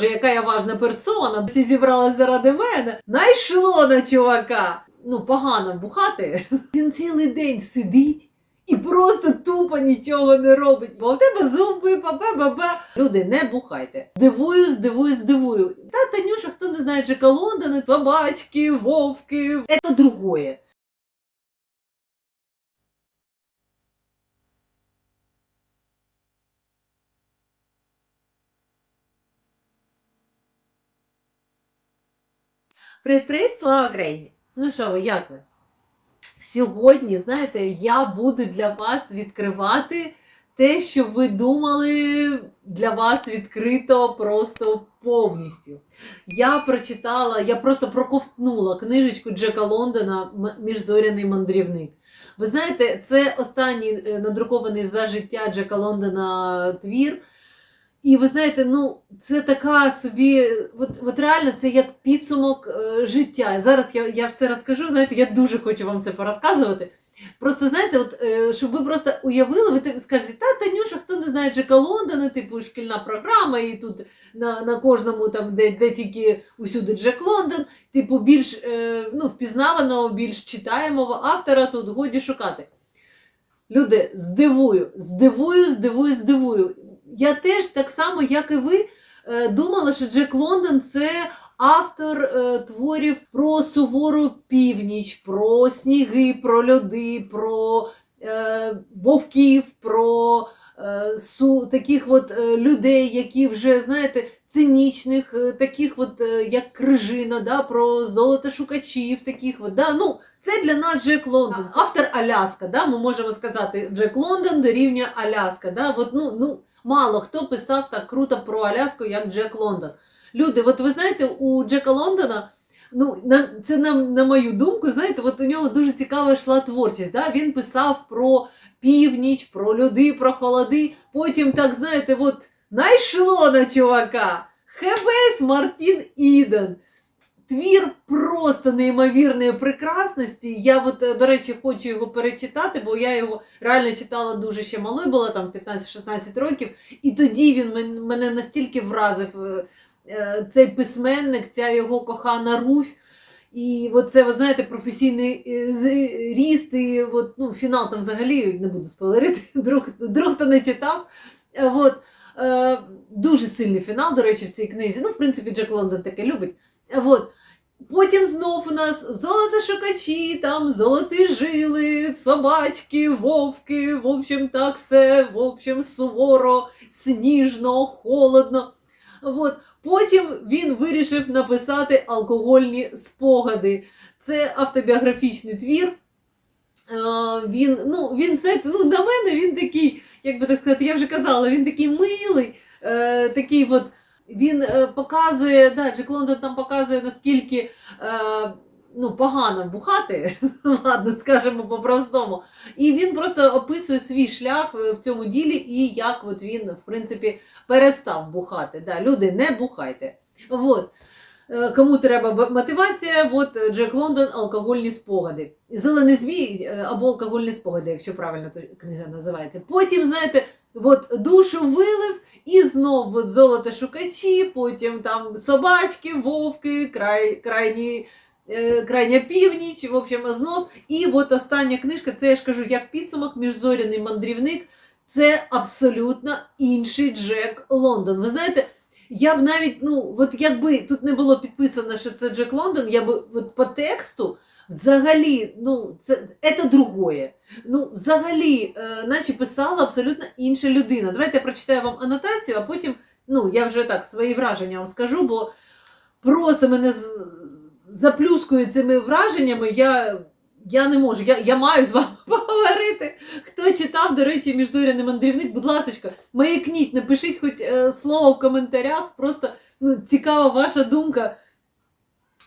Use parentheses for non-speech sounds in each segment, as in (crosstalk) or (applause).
боже, яка я важна персона, всі зібралися заради мене. Найшло на чувака. Ну, погано бухати. (laughs) Він цілий день сидить. І просто тупо нічого не робить. Бо в тебе зуби, папе, бабе. Люди, не бухайте. Дивую, здивую, здивую. Та Танюша, хто не знає, Джека Лондона, собачки, вовки. Це другое. Привіт, привіт, слава Україні! Ну що ви, як ви? Сьогодні, знаєте, я буду для вас відкривати те, що ви думали для вас відкрито просто повністю. Я прочитала, я просто проковтнула книжечку Джека Лондона Міжзоряний мандрівник. Ви знаєте, це останній е, надрукований за життя Джека Лондона твір. І ви знаєте, ну це така собі, от, от реально це як підсумок е, життя. Зараз я, я все розкажу. Знаєте, я дуже хочу вам все порозказувати. Просто знаєте, от е, щоб ви просто уявили, ви так скажете, та Танюша, хто не знає Джека Лондона, типу шкільна програма, і тут на, на кожному там, де, де тільки усюди Джек Лондон, типу, більш е, ну, впізнаваного, більш читаємого автора тут годі шукати. Люди, здивую, здивую, здивую, здивую. Я теж так само, як і ви, е, думала, що Джек Лондон це автор е, творів про сувору північ, про сніги, про льоди, про е, вовків, про су, таких от людей, які вже, знаєте, цинічних, таких от, як Крижина, да, про золотошукачів, таких от, да, ну, це для нас Джек Лондон. Автор Аляска, да, ми можемо сказати, Джек Лондон дорівнює Аляска. Да, от, ну, ну, мало хто писав так круто про Аляску, як Джек Лондон. Люди, от ви знаєте, у Джека Лондона, ну, на, це на, на мою думку, знаєте, от у нього дуже цікава йшла творчість. Да? Він писав про північ, про люди, про холоди. Потім, так, знаєте, от найшло на чувака. Хебес Мартін Іден. Твір просто неймовірної прекрасності. Я, от, е, до речі, хочу його перечитати, бо я його реально читала дуже ще малою, була там 15-16 років, і тоді він мене настільки вразив. е, е, Цей письменник, ця його кохана Руфь. І от це, ви знаєте, професійний ріст, і от, ну, фінал там взагалі не буду спойлерити, (laughs) друг, друг хто не читав. От, дуже сильний фінал, до речі, в цій книзі. Ну, в принципі, Джек Лондон таке любить. От. Потім знов у нас золотошукачі, там золоті жили, собачки, вовки, в общем, так все, в общем, суворо, сніжно, холодно. От. Потім він вирішив написати алкогольні спогади. Це автобіографічний твір. Е, Він, ну, він це, ну, на мене він такий, як би так сказати, я вже казала, він такий милий, е, такий от, він е, показує, да, Джек Лондон там показує, наскільки е, ну, погано бухати, (laughs) ладно, скажемо по-простому. І він просто описує свій шлях е, в цьому ділі і як от він, в принципі, перестав бухати. Да, люди, не бухайте. Вот. Е, Кому треба мотивація, от Джек Лондон алкогольні спогади. Зелений змій або алкогольні спогади, якщо правильно то книга називається. Потім, знаєте, от душу вилив, і знов от золото шукачі, потім там собачки, вовки, край, крайні, е, крайня північ, в общем, знов. І от остання книжка, це я ж кажу, як підсумок, міжзоряний мандрівник. Це абсолютно інший Джек Лондон. Ви знаєте, я б навіть, ну, от якби тут не було підписано, що це Джек Лондон, я б от по тексту взагалі, ну, це, це другое. Ну, взагалі, е, наче писала абсолютно інша людина. Давайте я прочитаю вам анотацію, а потім, ну, я вже так свої враження вам скажу, бо просто мене з- заплюскує цими враженнями. Я, я не можу, я, я маю з вами (laughs) поговорити. Хто читав, до речі, міжзоряний мандрівник, будь ласка, маякніть, напишіть хоч е, слово в коментарях. Просто ну, цікава ваша думка.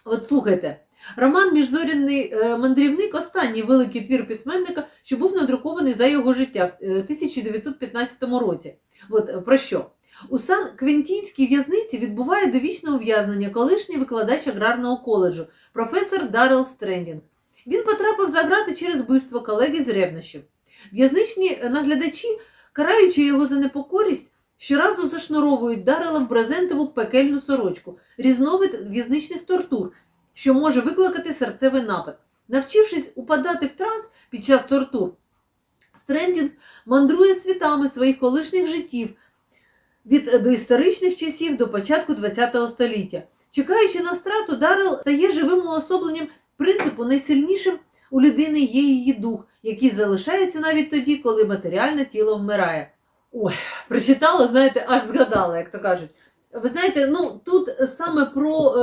От слухайте. Роман Міжзоряний е, мандрівник останній великий твір письменника, що був надрукований за його життя в е, 1915 році. От е, про що? У Сан Квентінській в'язниці відбуває довічне ув'язнення колишній викладач аграрного коледжу, професор Даррел Стрендінг. Він потрапив за грати через вбивство колеги з ревнощів. В'язничні наглядачі, караючи його за непокорість, Щоразу зашнуровують дарила в брезентову пекельну сорочку, різновид в'язничних тортур, що може викликати серцевий напад. Навчившись упадати в транс під час тортур, Стрендінг мандрує світами своїх колишніх життів від доісторичних часів до початку ХХ століття. Чекаючи на страту, Даррел стає живим уособленням принципу найсильнішим у людини є її дух, який залишається навіть тоді, коли матеріальне тіло вмирає. Ой, прочитала, знаєте, аж згадала, як то кажуть. Ви знаєте, ну тут саме про е,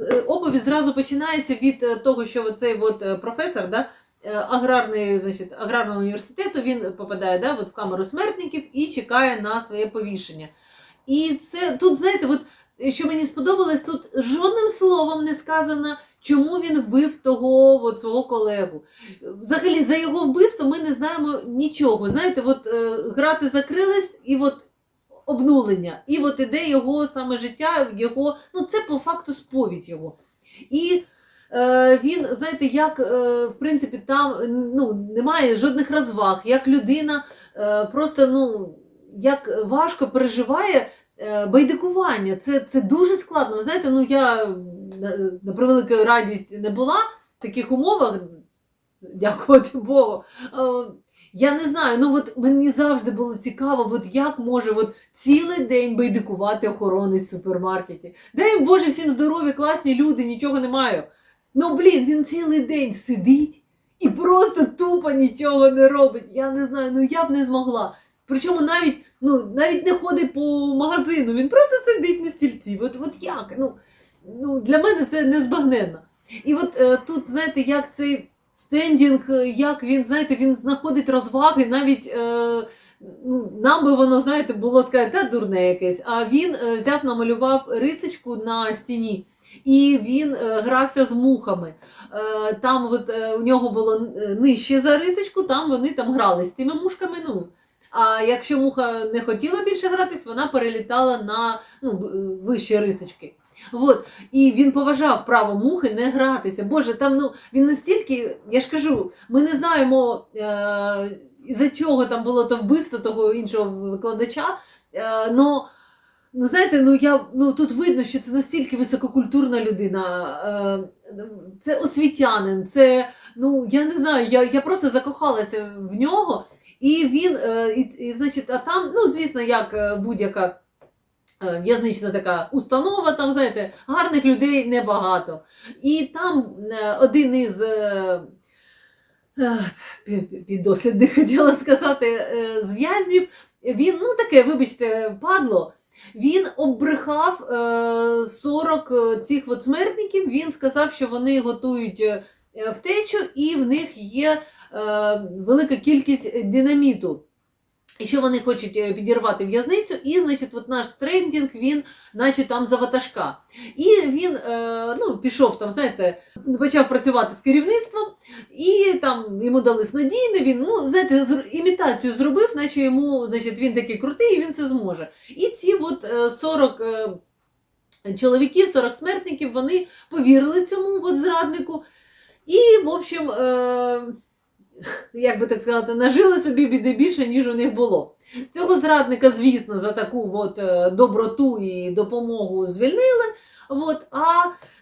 е, оповідь зразу починається від е, того, що оцей от е, професор, да, аграрний, значить, аграрного університету, він попадає да, от в камеру смертників і чекає на своє повішення. І це тут, знаєте, от, що мені сподобалось, тут жодним словом не сказано, чому він вбив того от, свого колегу. Взагалі, за його вбивство ми не знаємо нічого. Знаєте, от е, грати закрились і от обнулення. І от іде його саме життя, його, ну це по факту сповідь його. І е, він, знаєте, як е, в принципі там ну, немає жодних розваг, як людина е, просто ну, як важко переживає е, байдикування. Це, це дуже складно. Ви знаєте, ну я на, на превелику радість не була в таких умовах, дякувати Богу. Я не знаю, ну от мені завжди було цікаво, от як може от цілий день байдикувати охоронець в супермаркеті. Дай Боже всім здорові, класні люди, нічого не маю. Ну блін, він цілий день сидить і просто тупо нічого не робить. Я не знаю, ну я б не змогла. Причому навіть, ну, навіть не ходить по магазину, він просто сидить на стільці. От, от як? Ну, ну, для мене це незбагненно. І от е, тут, знаєте, як цей стендінг, е, як він, знаєте, він знаходить розваги, навіть е, ну, нам би воно, знаєте, було сказати, та дурне якесь. А він е, взяв, намалював рисочку на стіні. І він е, грався з мухами. Там от, у нього було нижче за рисочку, там вони там грали з тими мушками. Ну, а якщо муха не хотіла більше гратись, вона перелітала на ну, вищі рисочки. От. І він поважав право мухи не гратися. Боже, там ну він настільки, я ж кажу, ми не знаємо е, із-за чого там було то вбивство того іншого викладача. Е, но, ну знаєте, ну я ну тут видно, що це настільки висококультурна людина, е, це освітянин, це ну я не знаю, я, я просто закохалася в нього. І він, е, і, і, значить, а там, ну звісно, як е, будь-яка в'язнична така установа, там, знаєте, гарних людей небагато. І там е, один із е, е, пі- пі- піддослідних, (laughs) хотіла сказати, е, з в'язнів, він, ну таке, вибачте, падло. Він оббрехав е, 40 цих от смертників. Він сказав, що вони готують е, втечу, і в них є е, велика кількість динаміту. Що вони хочуть е, підірвати в'язницю, і, значить, от наш стрендінг, він, наче там за ватажка. І він е, ну, пішов там, знаєте, почав працювати з керівництвом, і там йому дали снодійне, він, ну, знаєте, імітацію зробив, наче йому, значить, він такий крутий, і він це зможе. І ці от е, 40 е, чоловіків, 40 смертників, вони повірили цьому от зраднику. І, в общем, е, як би так сказати, нажили собі біди більше, ніж у них було. Цього зрадника, звісно, за таку от, е, доброту і допомогу звільнили. От, а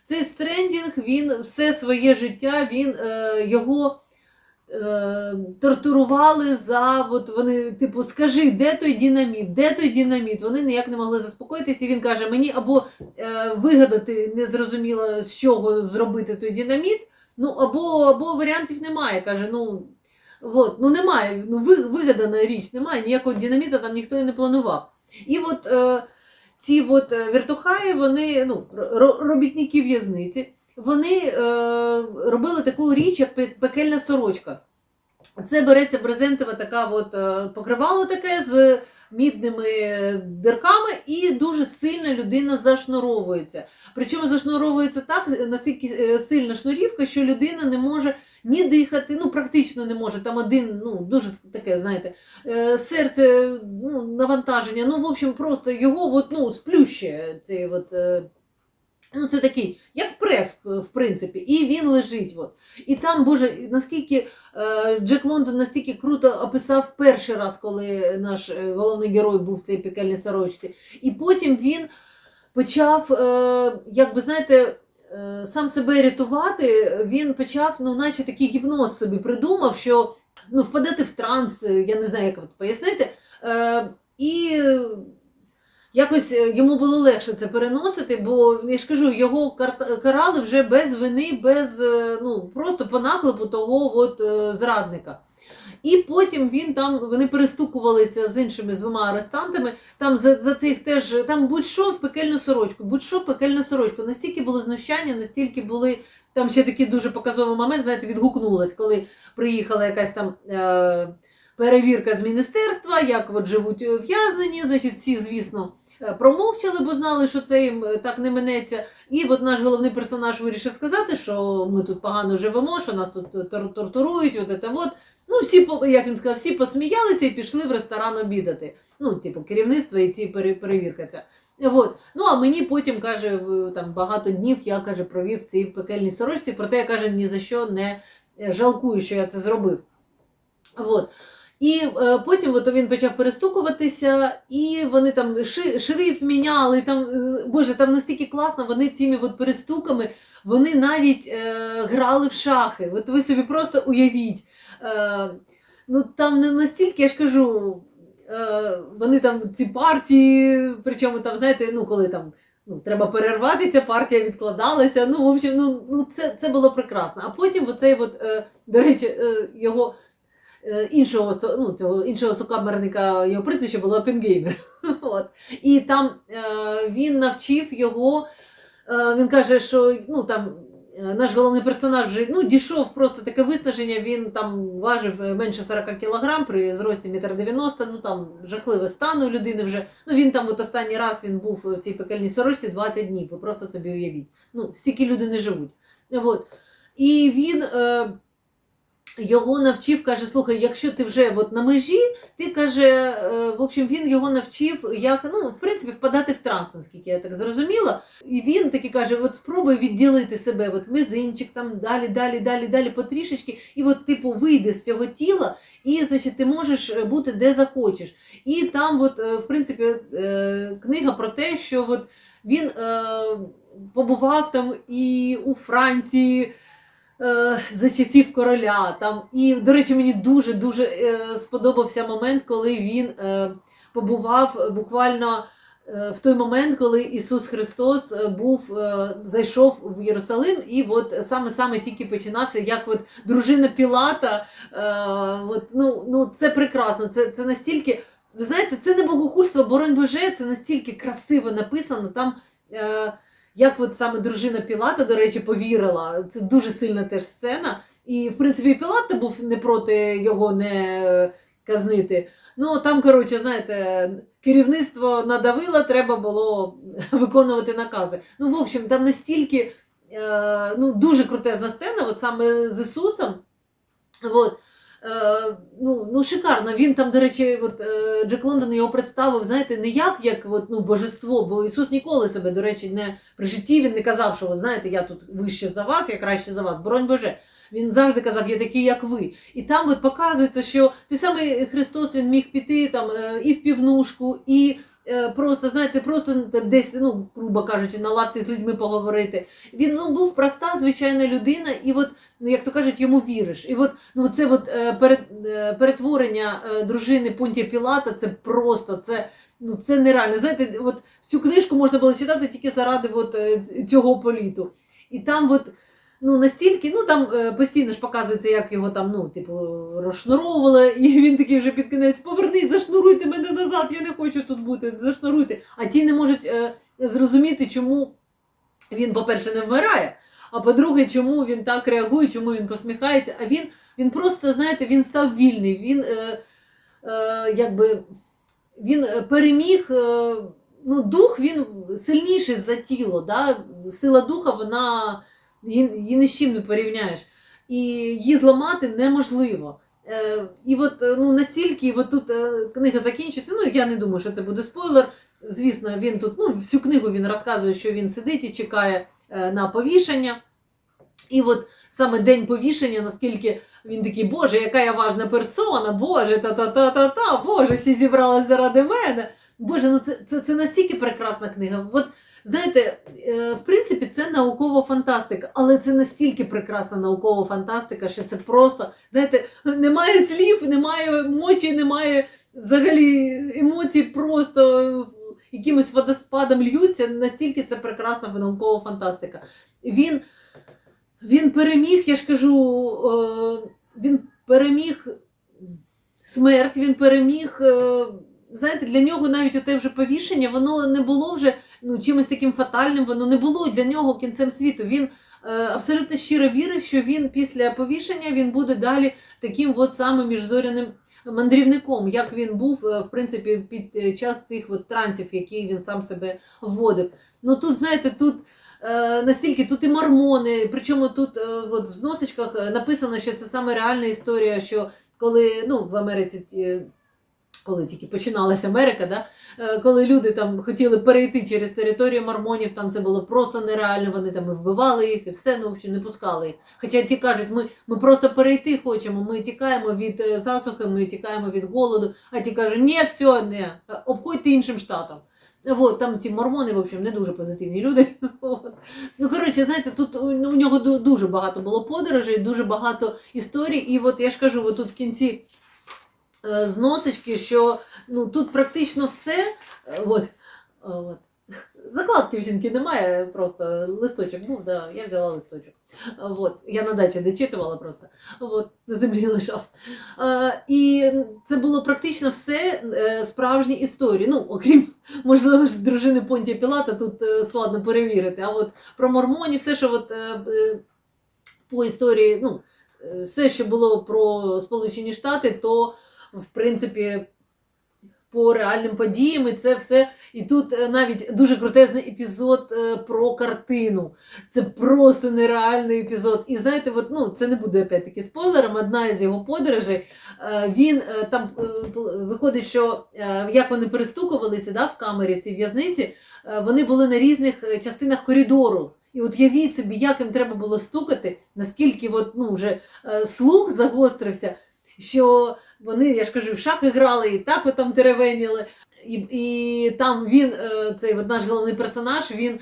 цей стрендінг, він все своє життя, він е, його е, тортурували за от вони, типу, скажи, де той динаміт, де той динаміт? Вони ніяк не могли заспокоїтися. І він каже: мені або е, вигадати незрозуміло, з чого зробити той динаміт. Ну, або, або варіантів немає. Каже, ну, от, ну немає, ну ви, вигадана річ, немає, ніякого динаміта там ніхто і не планував. І от е, ці от е, вертухаї, вони, ну, робітники в'язниці, вони е, робили таку річ, як пекельна сорочка. Це береться брезентова така от, е, покривало таке з мідними дирками, і дуже сильно людина зашнуровується. Причому зашнуровується так, настільки е, сильна шнурівка, що людина не може ні дихати, ну практично не може. Там один, ну дуже таке, знаєте, е, серце, ну, навантаження. Ну, в общем, просто його от, ну, сплющує цей от, е, Ну, це такий, як прес, в в принципі, і він лежить. От. І там, Боже, наскільки е, Джек Лондон настільки круто описав перший раз, коли наш е, головний герой був в цій пекельній сорочці. І потім він почав, е, як би знаєте, е, сам себе рятувати. Він почав, ну, наче такий гіпноз собі придумав, що ну, впадати в транс, е, я не знаю, як пояснити. Е, і якось е, йому було легше це переносити, бо я ж кажу, його карали вже без вини, без е, ну просто по наклепу того от, е, зрадника. І потім він там вони перестукувалися з іншими двома арестантами. Там за, за цих теж там будь-що в пекельну сорочку, будь-що в пекельну сорочку. Настільки було знущання, настільки були там ще такий дуже показовий момент, знаєте, відгукнулась, коли приїхала якась там. Е- Перевірка з міністерства, як от живуть в'язнені, значить, всі, звісно, промовчали, бо знали, що це їм е, так не минеться. І от наш головний персонаж вирішив сказати, що ми тут погано живемо, що нас тут тор- тортурують, от це от. Ну, всі, як він сказав, всі посміялися і пішли в ресторан обідати. Ну, типу, керівництво і ці перевірка ця. От. Ну, а мені потім каже, там багато днів я каже, провів в цій пекельній сорочці, проте я каже, ні за що не е, жалкую, що я це зробив. От. І е, потім от він почав перестукуватися, і вони там ши, шрифт міняли. Там, е, Боже, там настільки класно, вони цими от перестуками вони навіть е, грали в шахи. От ви собі просто уявіть. Е, ну там не настільки, я ж кажу, е, вони там ці партії, причому там, знаєте, ну коли там. Ну, треба перерватися, партія відкладалася. Ну, в общем, ну, ну це, це було прекрасно. А потім оцей, от, е, до речі, е, його іншого, со- ну, цього іншого сокамерника, його прізвище було Опенгеймер. (laughs) От. І там е, він навчив його, е, він каже, що ну, там, е, наш головний персонаж вже ну, дійшов просто таке виснаження, він там важив е, менше 40 кілограм при зрості 1,90 м, ну там жахливе стан у людини вже. Ну він там от останній раз він був в цій пекельній сорочці 20 днів, ви просто собі уявіть. Ну, стільки люди не живуть. От. І він е, його навчив, каже: слухай, якщо ти вже от на межі, ти каже, е, в общем, він його навчив, як ну, в принципі, впадати в транс, наскільки я так зрозуміла. І він таки каже: от спробуй відділити себе, от мизинчик, там далі, далі, далі, далі, потрішечки, і от, типу, вийди з цього тіла. І, значить, ти можеш бути де захочеш. І там, от, е, в принципі, е, книга про те, що от він побував там і у Франції за часів короля. Там. І, до речі, мені дуже-дуже е, сподобався момент, коли він е, побував буквально е, в той момент, коли Ісус Христос е, був, е, зайшов в Єрусалим, і от саме саме тільки починався, як от дружина Пілата. Е, от, ну, ну, це прекрасно. Це, це настільки. Ви знаєте, це не богохульство, боронь Боже, це настільки красиво написано. Там е, як от саме дружина Пілата, до речі, повірила. Це дуже сильна теж сцена. І, в принципі, Пілат був не проти його не казнити. Ну, там, коротше, знаєте, керівництво надавило, треба було (laughs) виконувати накази. Ну, в общем, там настільки е, ну, дуже крутезна сцена, от саме з Ісусом. От. Е, ну, ну, шикарно. Він там, до речі, от, е, Джек Лондон його представив, знаєте, не як, як от, ну, божество, бо Ісус ніколи себе, до речі, не при житті він не казав, що, знаєте, я тут вище за вас, я краще за вас. Боронь Боже. Він завжди казав, я такий, як ви. І там от показується, що той самий Христос він міг піти там е, і в півнушку, і просто, знаєте, просто десь, ну, грубо кажучи, на лавці з людьми поговорити. Він ну, був проста, звичайна людина, і от, ну, як то кажуть, йому віриш. І от ну, це от, е, е, перетворення е, дружини Понтія Пілата, це просто, це. Ну, це нереально. Знаєте, от всю книжку можна було читати тільки заради от, е, цього політу. І там от, ну, настільки, ну там е, постійно ж показується, як його там, ну, типу, розшнуровували, (laughs) і він такий вже під кінець, поверніть, зашнуруйте мене назад, я не хочу тут бути, зашнуруйте. А ті не можуть е, зрозуміти, чому він, по-перше, не вмирає, а по-друге, чому він так реагує, чому він посміхається. А він, він просто, знаєте, він став вільний, він е, е, якби він е, переміг. Е, ну, дух він сильніший за тіло. Да? Сила духа, вона її, ні з чим не порівняєш. І її зламати неможливо. Е, і от е, ну, настільки, от тут е, книга закінчується. Ну, я не думаю, що це буде спойлер. звісно, він тут, ну, всю книгу він розказує, що він сидить і чекає на повішення. І от саме день повішення, наскільки він такий, Боже, яка я важна персона, Боже, та-та-та-та-та, Боже, всі зібралися заради мене. Боже, ну це, це, це настільки прекрасна книга. От знаєте, е, в принципі, це наукова фантастика, але це настільки прекрасна наукова фантастика, що це просто, знаєте, немає слів, немає емоцій, немає взагалі емоцій, просто якимось водоспадом льються. Настільки це прекрасна наукова фантастика. Він, він переміг, я ж кажу, е, він переміг смерть, він переміг. е, Знаєте, для нього навіть оте вже повішення, воно не було вже ну, чимось таким фатальним, воно не було для нього кінцем світу. Він е, абсолютно щиро вірив, що він після повішення він буде далі таким от самим міжзоряним мандрівником, як він був, е, в принципі, під е, час тих от трансів, які він сам себе вводив. Ну тут, знаєте, тут. е, Настільки тут і мормони, причому тут от, в зносочках написано, що це саме реальна історія, що коли ну, в Америці, коли тільки починалася Америка, да, е, коли люди там хотіли перейти через територію мормонів, там це було просто нереально, вони там і вбивали їх, і все, ну, общем, не пускали їх. Хоча ті кажуть, ми, ми просто перейти хочемо, ми тікаємо від е, засухи, ми тікаємо від голоду, а ті кажуть, ні, все, не, обходьте іншим штатом. Вот, там ті мормони, в общем, не дуже позитивні люди. (laughs) От. Ну, коротше, знаєте, тут у, ну, нього дуже багато було подорожей, дуже багато історій. І от я ж кажу, от тут в кінці зносочки, що ну, тут практично все. е, От, е, от. Закладки в жінки немає, просто листочок був, да, я взяла листочок. Е, От, я на дачі дочитувала просто. От, на землі лежав. Е, і це було практично все е, справжні історії. Ну, окрім, можливо, ж дружини Понтія Пілата, тут е, складно перевірити. А от про мормонів, все, що от, е, е, по історії, ну, е, все, що було про Сполучені Штати, то в принципі по реальним подіям, і це все. І тут е, навіть дуже крутезний епізод е, про картину. Це просто нереальний епізод. І знаєте, от, ну, це не буде опять-таки спойлером. Одна із його подорожей. е, Він там виходить, що як вони перестукувалися да, в камері в цій в'язниці, вони були на різних частинах коридору. І от явіть собі, як їм треба було стукати, наскільки от, ну, вже слух загострився, що вони, я ж кажу, в шахи грали і так там теревеніли. І, і там він, е, цей наш головний персонаж, він.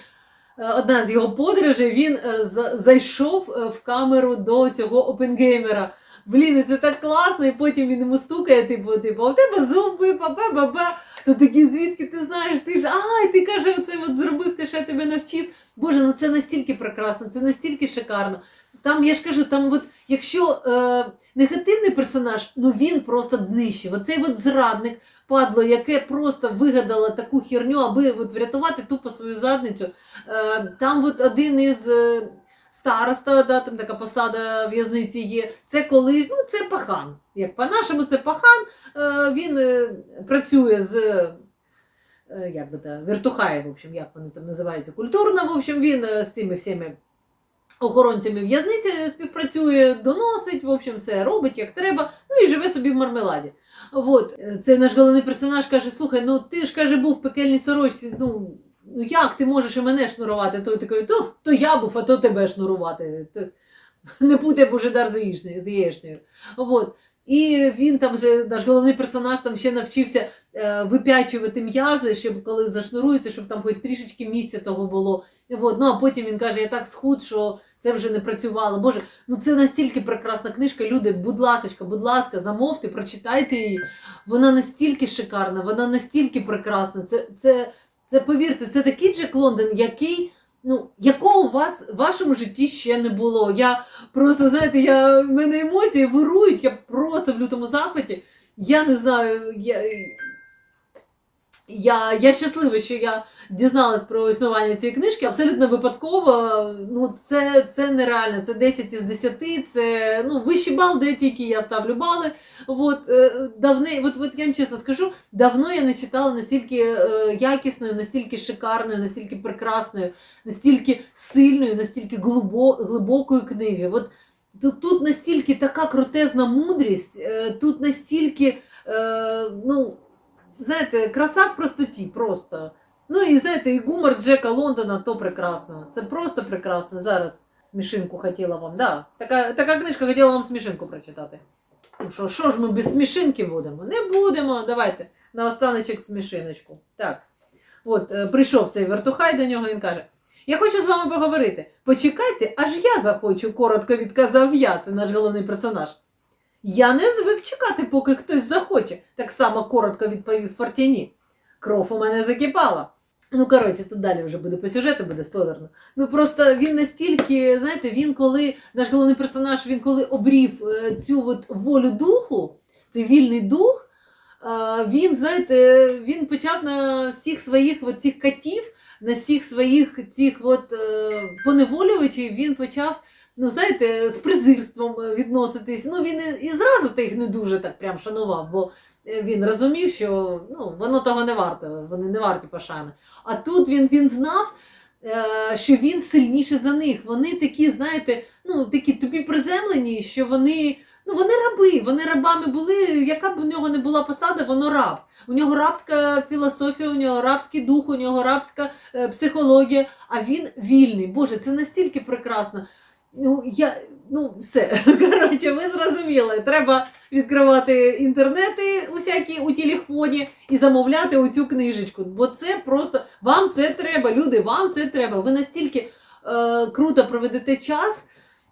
е, Одна з його подорожей, він е, зайшов в камеру до цього опенгеймера. Блін, це так класно, і потім він йому стукає, типу, типу, а в тебе зуби, бабе, бабе. То такі, звідки ти знаєш, ти ж ай, ти каже, оце от зробив, що я тебе навчив. Боже, ну це настільки прекрасно, це настільки шикарно. Там, я ж кажу, там от, якщо е, негативний персонаж, ну він просто днище. Оцей от зрадник, падло, яке просто вигадало таку херню, аби от врятувати тупо свою задницю. Е, там от один із е, староста, да, там така посада в'язниці є. Це коли, ну це пахан. Як по-нашому, це пахан. Е, він е, працює з. е, Як би та вертухає, в общем, як вони там називаються, культурно. В общем, він з цими всіми охоронцями в'язниці співпрацює, доносить, в общем, все робить як треба, ну і живе собі в мармеладі. От, е, це наш головний персонаж каже: слухай, ну ти ж каже, був в пекельній сорочці. Ну, ну як ти можеш і мене шнурувати? Той такий, то, то я був, а то тебе шнурувати. То, не путай божедар з яєшнею. От. І він там вже, наш головний персонаж там ще навчився е, вип'ячувати м'язи, щоб коли зашнуруються, щоб там хоч трішечки місця того було. От. Ну а потім він каже: я так схуд, що це вже не працювало. Боже, ну це настільки прекрасна книжка. Люди, будь ласочка, будь ласка, замовте, прочитайте її. Вона настільки шикарна, вона настільки прекрасна. Це, це, це повірте, це такий Джек Лондон, який. Ну, якого у вас в вашому житті ще не було. Я просто, знаєте, я, в мене емоції вирують, я просто в лютому захваті. Я не знаю, я, я, я щаслива, що я дізналась про існування цієї книжки. Абсолютно випадково. Ну, це, це нереально. Це 10 із 10, це ну, вищий бал, де тільки я ставлю бали. От, е, давне, от, от я вам чесно скажу, давно я не читала настільки е, якісною, настільки шикарною, настільки прекрасною, настільки сильною, настільки глибо, глибокої книги. От, тут, тут настільки така крутезна мудрість, е, тут настільки. Ну, знаєте, краса в простоті, просто. Ну і знаєте, і гумор Джека Лондона то прекрасно. Це просто прекрасно. Зараз смішинку хотіла вам. Да, така, така книжка хотіла вам смішинку прочитати. Ну що, що ж ми без смішинки будемо? Не будемо. Давайте на останочок смішиночку. Так. От, е, прийшов цей вертухай до нього, він каже: Я хочу з вами поговорити. Почекайте, аж я захочу, коротко відказав я, це наш головний персонаж. Я не звик чекати, поки хтось захоче, так само коротко відповів Фортіні. Кров у мене закипала. Ну, коротше, тут далі вже буде по сюжету, буде спойлерно. Ну просто він настільки, знаєте, він коли, наш головний персонаж, він коли обрів е, цю от волю духу, цей вільний дух, е, він, знаєте, він почав на всіх своїх от цих котів, на всіх своїх цих от е, поневолювачів, він почав, ну знаєте, з презирством відноситись. Ну він і, і зразу та їх не дуже так прям шанував, бо він розумів, що ну, воно того не варто, вони не варті пошани. А тут він, він знав, е, що він сильніший за них. Вони такі, знаєте, ну такі тобі приземлені, що вони. Ну, вони раби, вони рабами були, яка б у нього не була посада, воно раб. У нього рабська філософія, у нього рабський дух, у нього рабська е, психологія, а він вільний. Боже, це настільки прекрасно. Ну, я, ну, все. (laughs) Коротше, ви зрозуміли. Треба відкривати інтернети усякі у телефоні і замовляти оцю книжечку. Бо це просто вам це треба, люди, вам це треба. Ви настільки е, круто проведете час.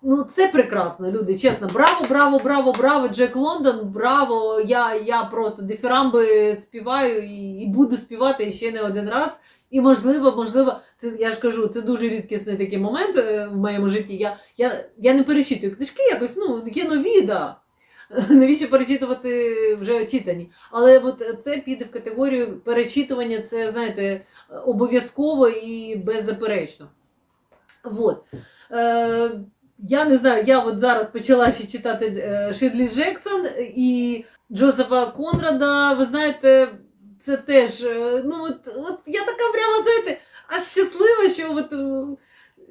Ну, це прекрасно, люди. Чесно, браво, браво, браво, браво, Джек Лондон, браво. Я, я просто дифірамби співаю і, і буду співати ще не один раз. І можливо, можливо, це я ж кажу, це дуже рідкісний такий момент е, в моєму житті. Я, я, я не перечитую книжки, якось ну є нові, да. (laughs) Навіщо перечитувати вже читані? Але от це піде в категорію перечитування, це знаєте, обов'язково і беззаперечно. Вот. Е, я не знаю, я от зараз почала ще читати е, Ширлі Джексон і Джозефа Конрада. Ви знаєте, це теж, е, ну от, от я така прямо, знаєте, аж щаслива, що от, е,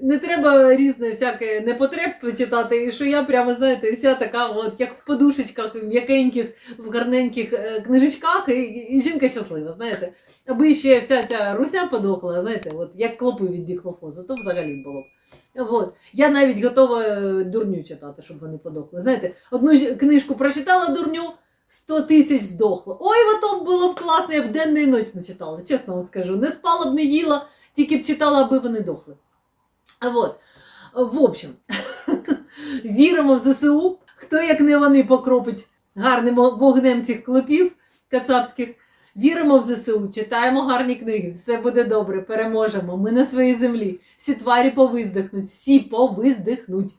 не треба різне всяке непотребство читати, і що я прямо, знаєте, вся така, от, як в подушечках, в м'якеньких, в гарненьких е, книжечках, і, і жінка щаслива, знаєте. Аби ще вся ця руся подохла, знаєте, от, як клопи від діхлофозу, то взагалі було б. От. Я навіть готова дурню читати, щоб вони подохли. Знаєте, одну книжку прочитала дурню, 100 тисяч здохло. Ой, от було б класно, я б денно і ніч не читала, чесно вам скажу. Не спала б, не їла, тільки б читала, аби вони дохли. А от. В общем, (laughs) віримо в ЗСУ. Хто як не вони покропить гарним вогнем цих клопів кацапських. Віримо в ЗСУ, читаємо гарні книги, все буде добре, переможемо. Ми на своїй землі. Всі тварі повиздихнуть, всі повиздихнуть.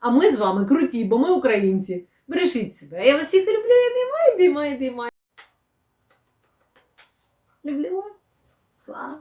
А ми з вами круті, бо ми українці. Бережіть себе. Я вас всіх люблю, я обіймаю, обіймаю, обіймаю. Люблю вас. Клас.